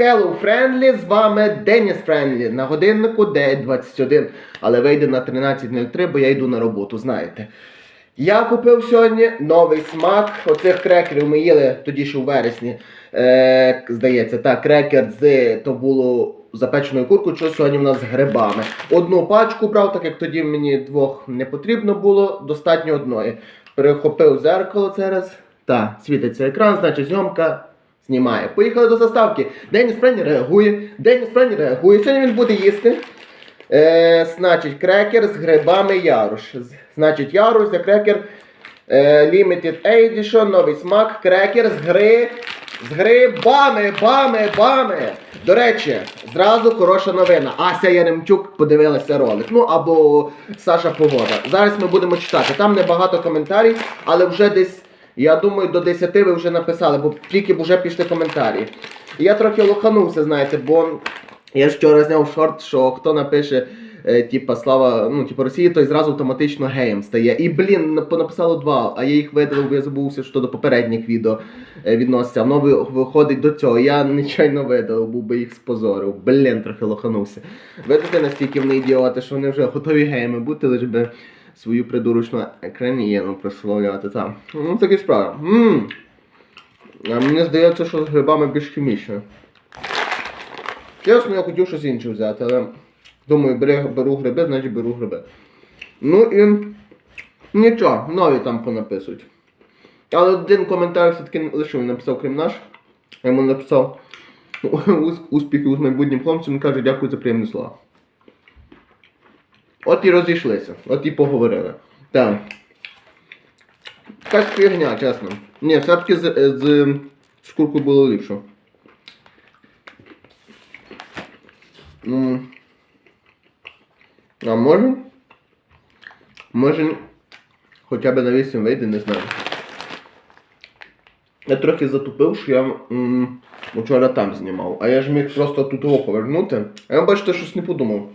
Hello Friendly, з вами Деніс Френлі. На годиннику 9.21, але вийде на 13.03, бо я йду на роботу, знаєте. Я купив сьогодні новий смак. Оцих крекерів ми їли тоді ще у вересні. Е, здається, так, крекер з то було запеченою куркою, що сьогодні в нас з грибами. Одну пачку брав, так як тоді мені двох не потрібно було, достатньо одної. Перехопив зеркало зараз. Так, світиться екран, значить зйомка знімає. Поїхали до заставки. Деніс Френі реагує. Деніс Френі реагує. Сьогодні він буде їсти. Е, значить, крекер з грибами яруш. Значить, яруш за крекер е, Limited Edition, новий смак, крекер з гри. З грибами, бами, бами. До речі, зразу хороша новина. Ася Яремчук подивилася ролик. Ну або Саша Погода. Зараз ми будемо читати. Там небагато коментарів, але вже десь, я думаю, до 10 ви вже написали, бо тільки б вже пішли коментарі. І Я трохи лоханувся, знаєте, бо я ж вчора зняв шорт, що хто напише, е, типа слава ну, типу, Росії, той зразу автоматично геєм стає. І блін, нап- написало два, а я їх видалив, бо я забувся, що до попередніх відео е, відноситься. Воно виходить до цього. Я нечайно видалив, був би їх спозорив. Блін, трохи лоханувся. Видите, наскільки вони ідіоти, що вони вже готові геями бути, лише би свою придурочну екранієну прославляти. Там. Ну, такі справи. Ммм. Мені здається, що з грибами більш хімічно. Чесно, я хотів щось інше взяти, але думаю, бере- беру гриби, значить беру гриби. Ну і нічого, нові там понаписують. Але один коментар все-таки лишив, написав крім наш. Я йому написав «Ус- успіхів з майбутнім хлопцем, він каже, дякую за приємні слова. От і розійшлися, от і поговорили. Так. Якась фігня, чесно. Ні, все-таки з, з, з куркою було ліпше. Ну, а може? Може хоча б на 8 вийде, не знаю. Я трохи затупив, що я м, вчора там знімав, а я ж міг просто тут його повернути. А я бачите, щось не подумав.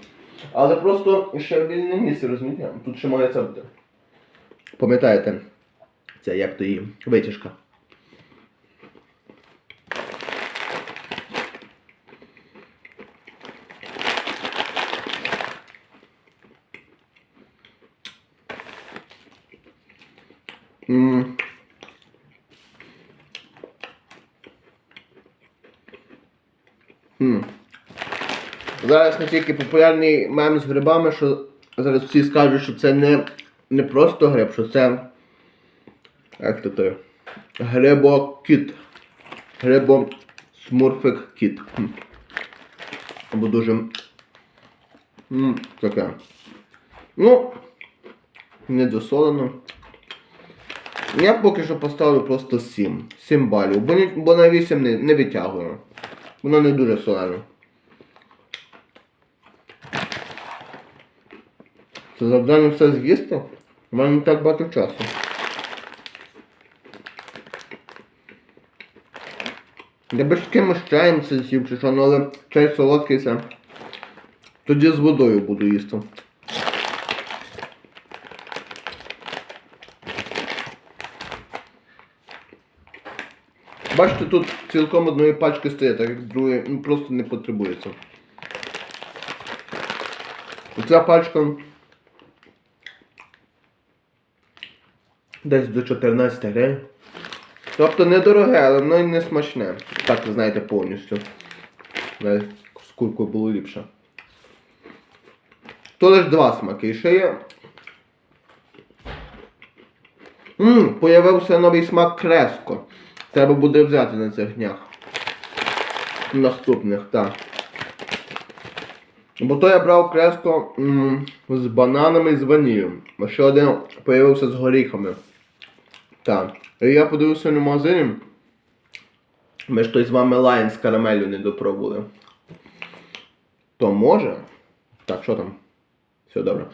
Але просто ще вільне місце, розумієте? Тут ще має це бути. Пам'ятаєте? Це як то її витяжка. М. М. Зараз настільки популярний мем з грибами, що зараз всі скажуть, що це не, не просто гриб, що це. Як то той? Грибокіт. Грибосмурфик кіт. Або дуже. М, таке. Ну, недосолено. Я поки що поставлю просто 7. 7 балів. Бо, бо на 8 не, не витягую. Воно не дуже солене. Це завдання все з'їсти? У мене не так багато часу. Я би з кимось чаєм це з'їв чи що, ну але чай солодкий це. Тоді з водою буду їсти. Бачите, тут цілком одної пачки стоїть, так як другої ну, просто не потребується. Ця пачка десь до 14 гривень. Тобто недороге, але воно і не смачне. Так, ви знаєте, повністю. Навіть з куркою було ліпше. То лише два смаки. І ще є. Ммм, появився новий смак креско. Треба буде взяти на цих днях. Наступних, так. Бо то я брав креско м, з бананами і з ваніллю. А ще один появився з горіхами. Так. Я подивився в магазині. Ми ж той з вами лайн з карамелю не допробували. То може. Так, що там? Все добре.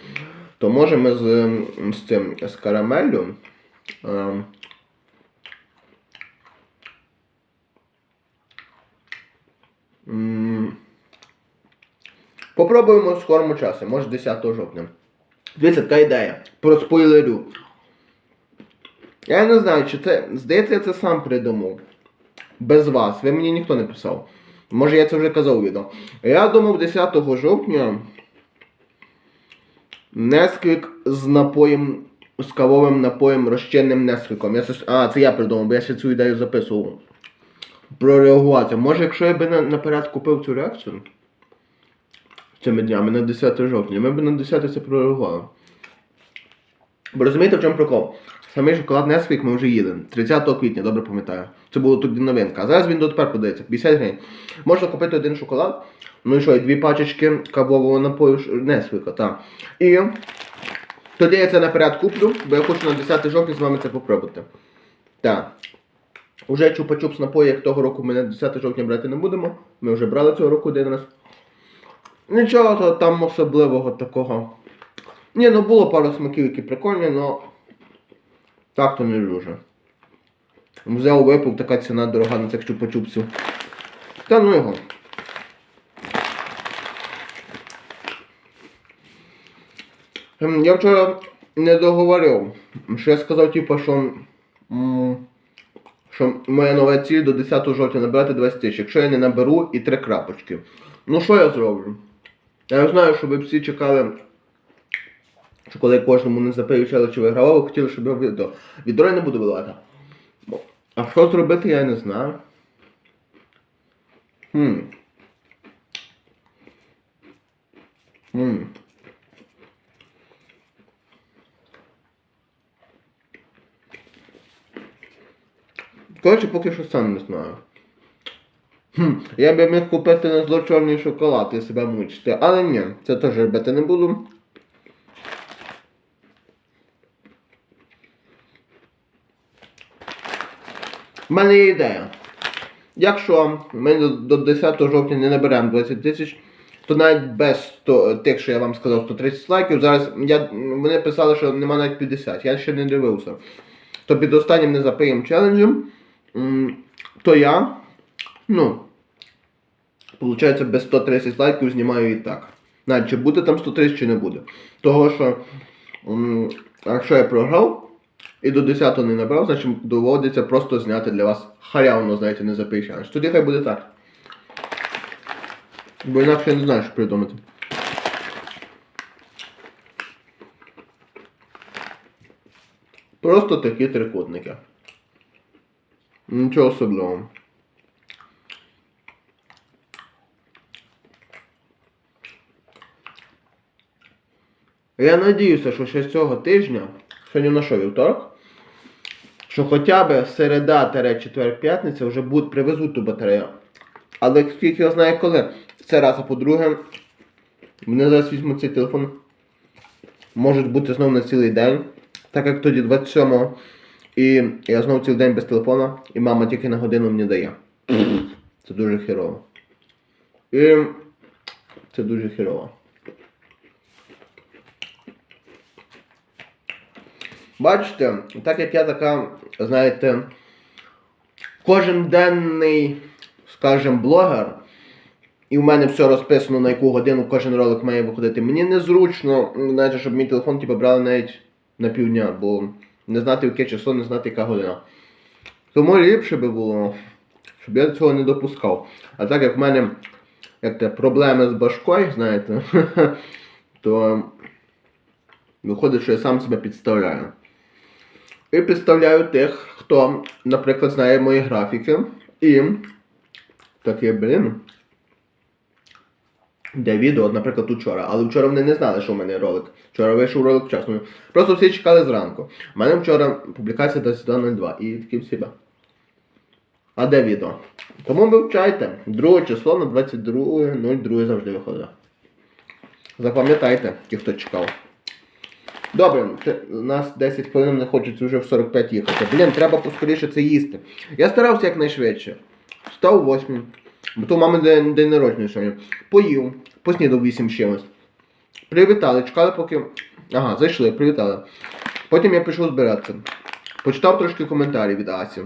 То може ми з, з цим з карамеллю. ем, м, Попробуємо в скорому часі, може 10 жовтня. Дивіться, така ідея. Про спойлерю. Я не знаю, чи це. Здається, я це сам придумав. Без вас. Ви мені ніхто не писав. Може я це вже казав у відео. Я думав 10 жовтня Несквік з напоєм, з кавовим напоєм розчинним Несквіком. Я, а, це я придумав, бо я ще цю ідею записував. Прореагувати. Може, якщо я би наперед купив цю реакцію цими днями на 10 жовтня, ми б на 10 це прореагували. Бо розумієте, в чому прикол? Самий шоколад Несквік ми вже їли. 30 квітня, добре пам'ятаю. Це було тоді новинка. А зараз він дотепер подається, 50 гривень. Можна купити один шоколад, ну і що, і дві пачечки кавового напою Несквіка, так. І тоді я це наперед куплю, бо я хочу на 10 жовтня з вами це попробувати. Так. Уже чупа-чупс напої, як того року ми на 10 жовтня брати не будемо. Ми вже брали цього року один раз. Нічого там особливого такого. Ні, ну було пару смаків, які прикольні, але так то не дуже. Взяв випив, така ціна дорога на цих чупа-чупсів. Та ну його. Ем, Я вчора не договорив. Що я сказав, типу, що, що моя нова ціль до 10 жовтня набирати 20 тисяч. Якщо я не наберу і три крапочки. Ну що я зроблю? Я знаю, що ви всі чекали, що коли кожному не челендж чи вигравав, ви хотіли, щоб я відео. Відео я не буду виливати. А що зробити, я не знаю. Хм. Хм. Коротше, поки що сам не знаю. Хм, я би міг купити на зло чорний шоколад і себе мучити, але ні, це теж робити не буду. У мене є ідея. Якщо ми до- до 10 жовтня не наберемо 20 тисяч, то навіть без 100, тих, що я вам сказав, 130 лайків, зараз я, вони писали, що нема навіть 50, я ще не дивився. То під останнім не запиєм челенджем, то я, ну, Получається, без 130 лайків знімаю і так. Навіть чи буде там 130 чи не буде. Того що, якщо я програв і до 10 не набрав, значить доводиться просто зняти для вас халявно, знаєте, не запишеш. Тоді хай буде так. Бо інакше я не знаю, що придумати. Просто такі трикутники. Нічого особливого. Я надіюся, що ще з цього тижня, сьогодні на що, вівторок, що хоча б середа четвер п'ятниця вже будуть привезуть ту батарею. Але скільки я знаю коли. Це раз, а по-друге, мене зараз візьмуть цей телефон. Можуть бути знову на цілий день. Так як тоді 27-го. І я знову цілий день без телефона, і мама тільки на годину мені дає. Це дуже херово. І це дуже херово. Бачите, так як я така, знаєте, кожен денний, скажімо, блогер, і в мене все розписано, на яку годину кожен ролик має виходити. Мені незручно, знаєте, щоб мій телефон типу, брали навіть на півдня, бо не знати яке число, не знати яка година. Тому ліпше би було, щоб я цього не допускав. А так як в мене як те, проблеми з башкою, знаєте, то виходить, що я сам себе підставляю. І підставляю тих, хто, наприклад, знає мої графіки. І таке, блін. Де відео, наприклад, учора. Але вчора вони не знали, що в мене ролик. Вчора вийшов ролик вчасно. Просто всі чекали зранку. У мене вчора публікація 22.02 і такі всі. А де відео? Тому вивчайте. Друге число на 22.02 завжди виходить. Запам'ятайте, ті, хто чекав. Добре, у нас 10 хвилин не хочеться вже в 45 їхати. Блін, треба поскоріше це їсти. Я старався якнайшвидше. Встав о 8. Бо то мами день, день народження сьогодні. Поїв, поснідав 8 чимось. Привітали, чекали поки. Ага, зайшли, привітали. Потім я пішов збиратися. Почитав трошки коментарів від Асі.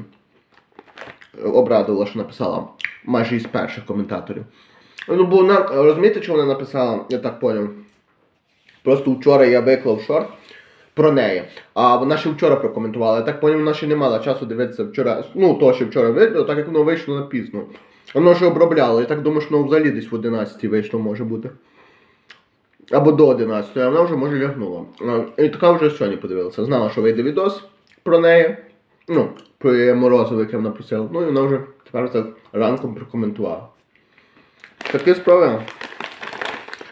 Обрадувала, що написала майже із перших коментаторів. Ну, бо вона, розумієте, що вона написала, я так поняв. Просто вчора я виклав шорт про неї. А вона ще вчора прокоментувала. Я так поняв, вона ще не мала часу дивитися вчора. Ну, то, що вчора видно, так як воно вийшло напізно. Воно ж обробляло. Я так думаю, що воно взагалі десь в 11 вийшло може бути. Або до 11, а вона вже може лягнула. І така вже сьогодні подивилася. Знала, що вийде відос про неї. Ну, про її морозиво, яке вона просила. Ну і вона вже тепер це ранком прокоментувала. Такі справи.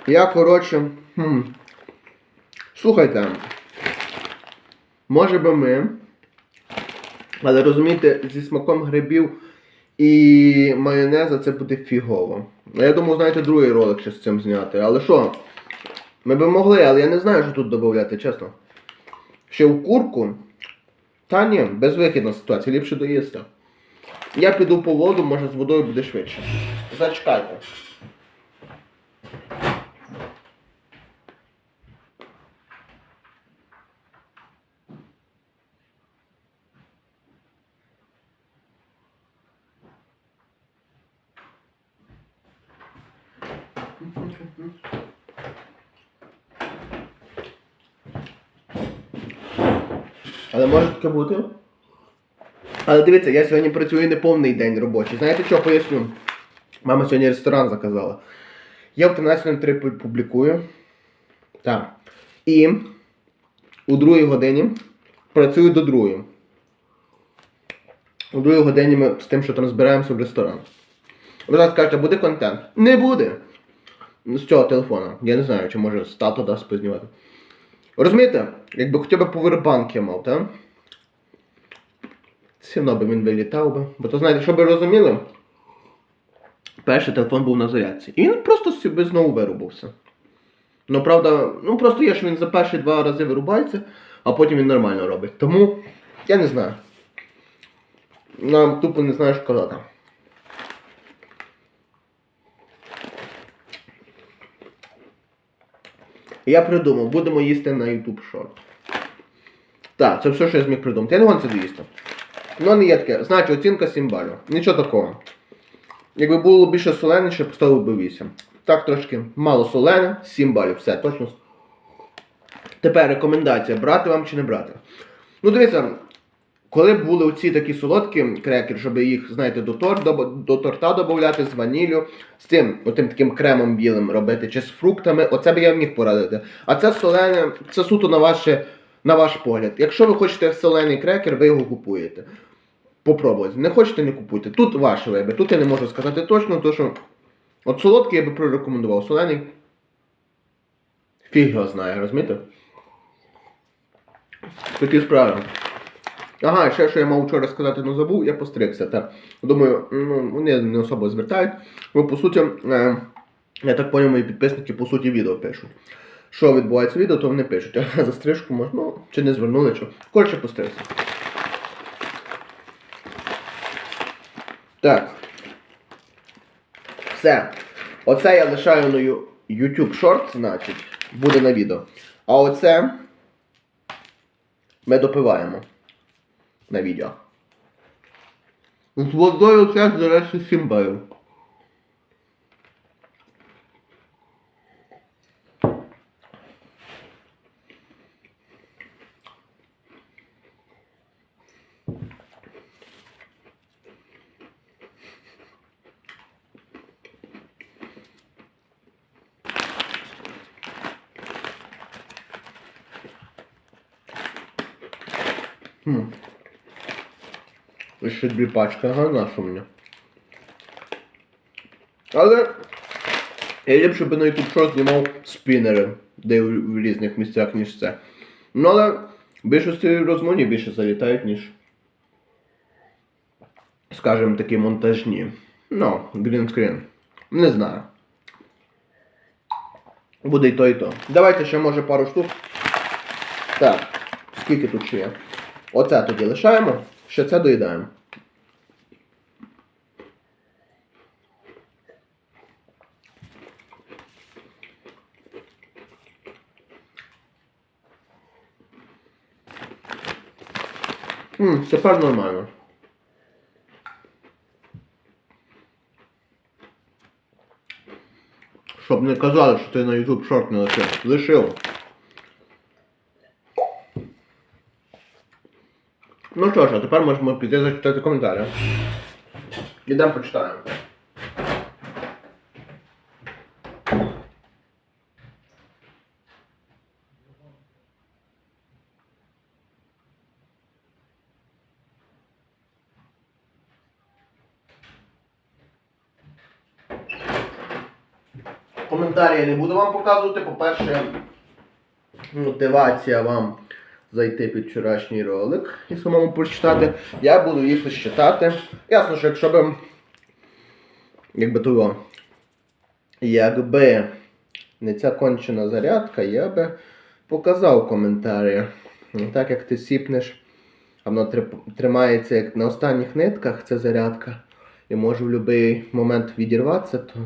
Я, коротше. Хм, слухайте. Може би ми. Але розумієте, зі смаком грибів і майонеза це буде фігово. Ну, Я думаю, знаєте, другий ролик ще з цим зняти. Але що? Ми би могли, але я не знаю, що тут додати, чесно. Ще в курку. Та ні, безвихідна ситуація, ліпше доїсти. Я піду по воду, може з водою буде швидше. Зачекайте. Але може таке бути. Але дивіться, я сьогодні працюю не повний день робочий. Знаєте що поясню? Мама сьогодні ресторан заказала. Я в 13.03 публікую. Так. І у другій годині працюю до другої. У другій годині ми з тим, що там збираємося в ресторан. Ви зараз скажете, буде контент? Не буде. З цього телефона. Я не знаю, чи може з тато дасть познімати. Розумієте, якби хоча б повербанк я мав, так? Все одно би він вилітав би. Бо то знаєте, щоб ви розуміли, перший телефон був на зарядці. І він просто собі знову вирубався. Ну, правда, ну просто є, що він за перші два рази вирубається, а потім він нормально робить. Тому я не знаю. Нам тупо не знаю, що казати. Я придумав, будемо їсти на YouTube Short. Так, це все, що я зміг придумати. Я не гонцю доїсти. Ну, не є таке. Значить, оцінка 7 балів. Нічого такого. Якби було більше соленіше, поставив би 8. Так трошки мало солене, 7 балів. Все, точно. Тепер рекомендація, брати вам чи не брати. Ну, дивіться, коли були оці такі солодкі крекери, щоб їх, знаєте, до, торт, до, до торта додати з ваніллю, з цим, отим таким кремом білим робити, чи з фруктами, оце би я міг порадити. А це солене, це суто на, ваше, на ваш погляд. Якщо ви хочете солений крекер, ви його купуєте. Попробуйте. Не хочете, не купуйте. Тут ваш вибір. Тут я не можу сказати точно, то що. От солодкий я би прорекомендував. Солений. Фіг його знає, розумієте? Такі справи. Ага, ще що я мав вчора сказати, ну забув, я постригся. Так. Думаю, ну, вони не особо звертають. Бо по суті, е, я так поняв, мої підписники по суті відео пишуть. Що відбувається відео, то вони пишуть. А за стрижку можна, ну, чи не звернули, що. Коротше, постригся. Так. Все. Оце я лишаю на YouTube Short, значить, буде на відео. А оце ми допиваємо на відео. З водою це, до речі, 7 балів. Хм. І Ще дві пачки, ага, на що мені. Але я ліпше би на YouTube Short знімав спінери, де в, різних місцях, ніж це. Ну але більшості розмовні більше залітають, ніж. Скажімо такі монтажні. Ну, грінскрін. Не знаю. Буде і то, і то. Давайте ще може пару штук. Так, скільки тут ще є? Оце тоді лишаємо, ще це доїдаємо. М, тепер нормально. Щоб не казали, що ти на YouTube шорт не лишив. Лишив. Ну що ж, а тепер можемо піти зачитати коментарі. Йдемо почитаємо. Коментарі я не буду вам показувати, по-перше, мотивація вам зайти під вчорашній ролик і самому прочитати. Я буду їх читати. Ясно, що якщо б. Якби того. Якби не ця кончена зарядка, я би показав коментарі. Так як ти сіпнеш, а воно тримається як на останніх нитках, ця зарядка, і може в будь-який момент відірватися, то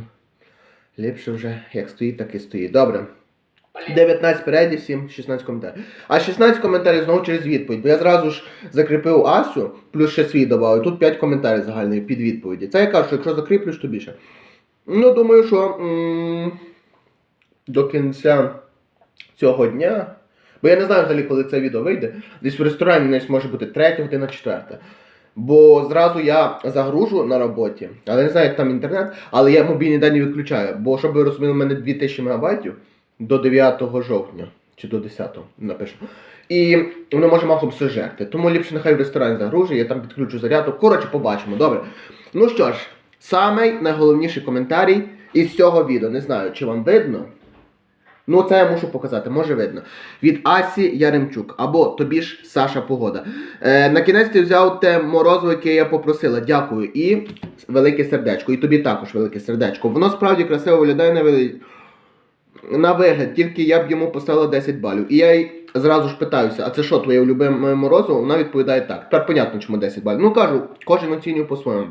ліпше вже як стоїть, так і стоїть. Добре. 19 передів, 7, 16 коментарів. А 16 коментарів знову через відповідь. Бо я зразу ж закріпив Асю, плюс ще свій додав. Тут 5 коментарів загальних під відповіді. Це я кажу, що якщо закріплюш, то більше. Ну, думаю, що до кінця цього дня. Бо я не знаю взагалі, коли це відео вийде. Десь в ресторані десь може бути 3 година, 4. Бо зразу я загружу на роботі, але не знаю, як там інтернет, але я мобільні дані виключаю. Бо щоб ви розуміли, у мене 2000 МБ до 9 жовтня чи до 10 напишу. І воно може махом все. Тому ліпше нехай в ресторані загружу, я там підключу зарядку. Коротше, побачимо. Добре. Ну що ж, самий найголовніший коментарій із цього відео. Не знаю, чи вам видно. Ну, це я мушу показати, може видно. Від Асі Яремчук або тобі ж Саша Погода. Е, на кінець ти взяв те морозиво, яке я попросила. Дякую. І велике сердечко. І тобі також велике сердечко. Воно справді красиво виглядає на вигляд. На вигляд, тільки я б йому поставила 10 балів. І я їй зразу ж питаюся, а це що, твоє улюблене морозиво? Вона відповідає так. Тепер понятно, чому 10 балів. Ну кажу, кожен оцінює по-своєму.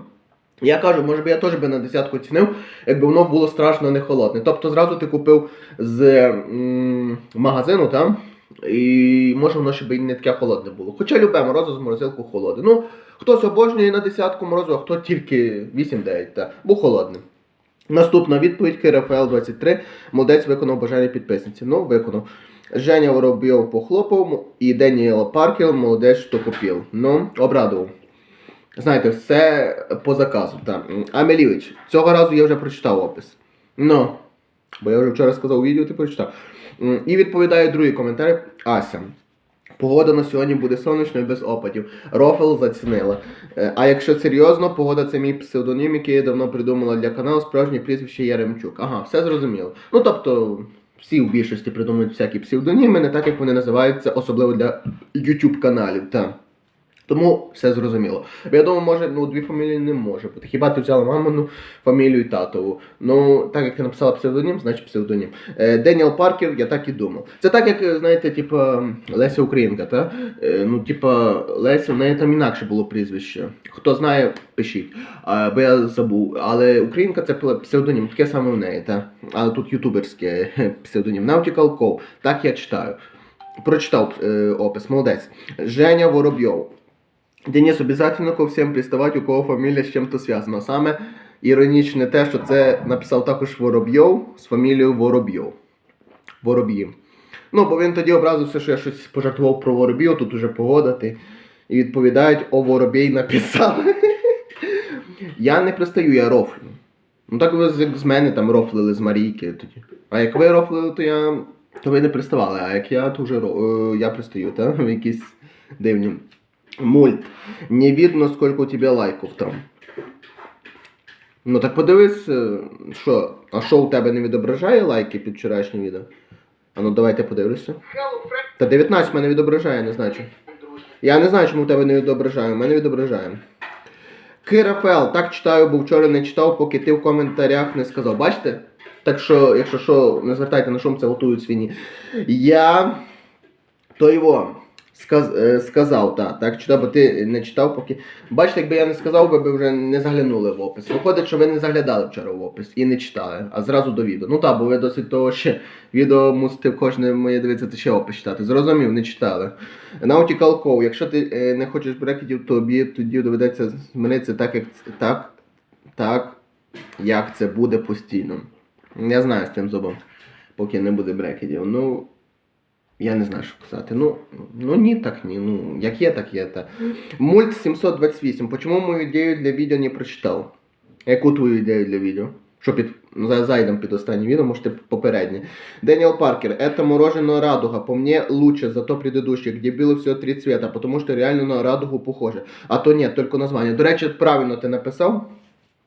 Я кажу, може би я теж би на десятку оцінив, якби воно було страшно не холодне. Тобто зразу ти купив з м, магазину там, і може воно ще би і не таке холодне було. Хоча любе морозиво з морозилку холодне. Ну, хтось обожнює на десятку морозиво, а хто тільки 8-9, та, бо холодне. Наступна відповідь КРФЛ 23. Молодець виконав бажання підписниці. Ну, виконав. Женя Воробйов похлопав і Деніел Паркер молодець штукопіл. Ну, обрадував. Знаєте, все по заказу. Так. Амелівич, цього разу я вже прочитав опис. Ну, бо я вже вчора сказав відео, ти прочитав. І відповідає другий коментар Ася. Погода на сьогодні буде сонячною без опадів. Рофел зацінила. Е, А якщо серйозно, погода це мій псевдонім, який я давно придумала для каналу, справжнє прізвище Яремчук. Ага, все зрозуміло. Ну тобто, всі в більшості придумують всякі псевдоніми, не так як вони називаються, особливо для YouTube каналів. Та. Тому все зрозуміло. Я думаю, може, ну, дві фамілії не може бути. Хіба ти взяла мамину фамілію і татову? Ну, так як ти написала псевдонім, значить псевдонім. Е, Деніел Паркер, я так і думав. Це так, як, е, знаєте, типа Леся Українка, та? Е, ну, типа, Леся, в неї там інакше було прізвище. Хто знає, пишіть. А, бо я забув. Але Українка це псевдонім, таке саме в неї, та? Але тут ютуберське псевдонім. Nautical Cove. Так я читаю. Прочитав е, опис, молодець. Женя Воробйов. Денис, обязательно ко всем приставать, у кого фамілія з чим-то зв'язана. Саме іронічне те, що це написав також Воробйов з фамілією Воробйов. Вороб'їв. Ну, бо він тоді образився, що я щось пожартував про Воробйов, тут уже погода ти. І відповідають, о Воробій написав. я не пристаю, я рофлю. Ну так ви з, мене там рофлили з Марійки тоді. А як ви рофлили, то я. То ви не приставали, а як я, то вже е, я пристаю, та? В якісь дивні. Мульт. Не видно, сколько у тебе лайків там. Ну так подивись, е, що, а що у тебе не відображає лайки під вчорашнім відео? А ну давайте подивлюся. Та 19 мене відображає, не знаю. Я не знаю, чому у тебе не відображає, мене відображає. Кирафел, так читаю, бо вчора не читав, поки ти в коментарях не сказав. Бачите? Так що, якщо що, не звертайте на шум, це готують свині. Я то його сказ, е, сказав, так, так читав, бо ти не читав, поки. Бачите, якби я не сказав, ви б вже не заглянули в опис. Виходить, що ви не заглядали вчора в опис і не читали, а зразу до відео. Ну так, бо ви досить того ще відео мусите в кожне моє дивитися, ще опис читати. Зрозумів, не читали. Nautical Cove, якщо ти е, не хочеш брекетів, тобі тоді доведеться змінитися так, як так, так, як це буде постійно. Я знаю з тим зубом, поки не буде брекетів. Ну. Я не знаю, що казати. Ну, ну ні, так ні. Ну, як є, так є. Та. Мульт 728. Почему мою ідею для відео не прочитав? Яку твою ідею для відео? Що під. ну, за- Зайдем під останнє відео, може ти попереднє. Дэниел Паркер, это мороженое радуга. По мне лучше, зато предыдущее, где было все три цвета, потому что реально на радугу похоже. А то нет, только название. До речі, правильно ти написав.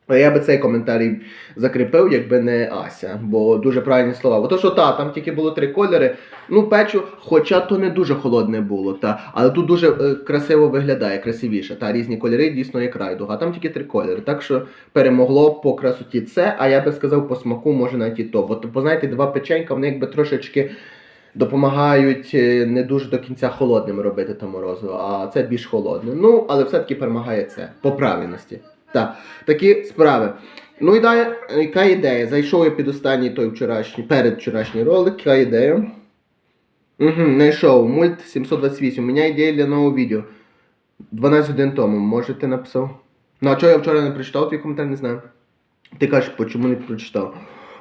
Я би цей коментарій закріпив, якби не Ася, бо дуже правильні слова. Бо то, що та, там тільки було три кольори. Ну, печу, хоча то не дуже холодне було, та, але тут дуже е, красиво виглядає, красивіше. Та різні кольори дійсно як райдуга. А там тільки три кольори. Так що перемогло по красоті це, а я би сказав, по смаку може навіть і то. Бо, бо знаєте, два печенька, вони якби трошечки допомагають е, не дуже до кінця холодним робити то морозиво, а це більш холодне. Ну, але все-таки перемагає це по правильності. Так, такі справи. Ну і далі, яка ідея? Зайшов я під останній той вчорашній, перед вчорашній ролик, яка ідея? Угу, знайшов. Мульт 728. У мене ідея для нового відео. 12 годин тому. Може ти написав? Ну а чого я вчора не прочитав твій коментар, не знаю. Ти кажеш, чому не прочитав?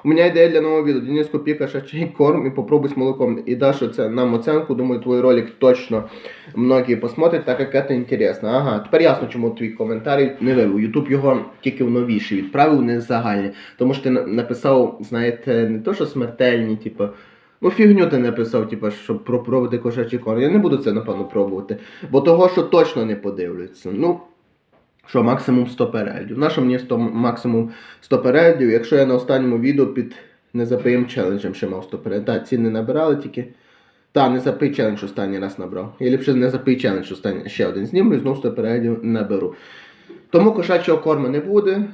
У мене ідея для нового відео. Денис купи кошачий корм і попробуй з молоком. І даш оце нам оценку. Думаю, твій ролик точно многие посмотрят, так як це інтересно. Ага, тепер ясно, чому твій коментар не вивів. Ютуб його тільки в новіші відправив, не загальні. Тому що ти написав, знаєте, не то, що смертельні, типу. Ну, фігню ти написав, типу, щоб пропробувати кошачий корм. Я не буду це, напевно, пробувати. Бо того, що точно не подивляться. Ну, що максимум 100 переглядів. На що мені 100, максимум 100 переглядів, якщо я на останньому відео під незапиєм челенджем ще мав 100 переглядів. Так, ці не набирали тільки. Та, не запий челендж останній раз набрав. Я ліпше не запий челендж останній ще один знімлю і знову 100 переглядів наберу. Тому кошачого корму не буде.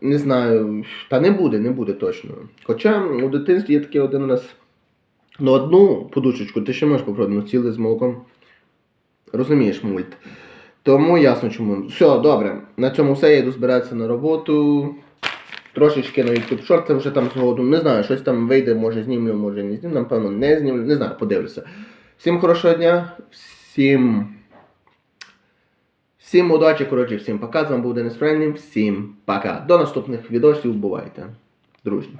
Не знаю. Та не буде, не буде точно. Хоча у дитинстві є такий один раз. Ну, одну подушечку ти ще можеш попробувати, ну ціле з молоком. Розумієш, мульт. Тому ясно чому. Все, добре. На цьому все. Я йду збиратися на роботу. Трошечки на YouTube Short, це вже там згодом. Не знаю, щось там вийде, може знімлю, може не знімлю. Напевно, не знімлю. Не знаю, подивлюся. Всім хорошого дня, всім. Всім удачі, коротше, всім пока. З вами був Денис Френлі. Всім пока. До наступних відосів. Бувайте. Дружні.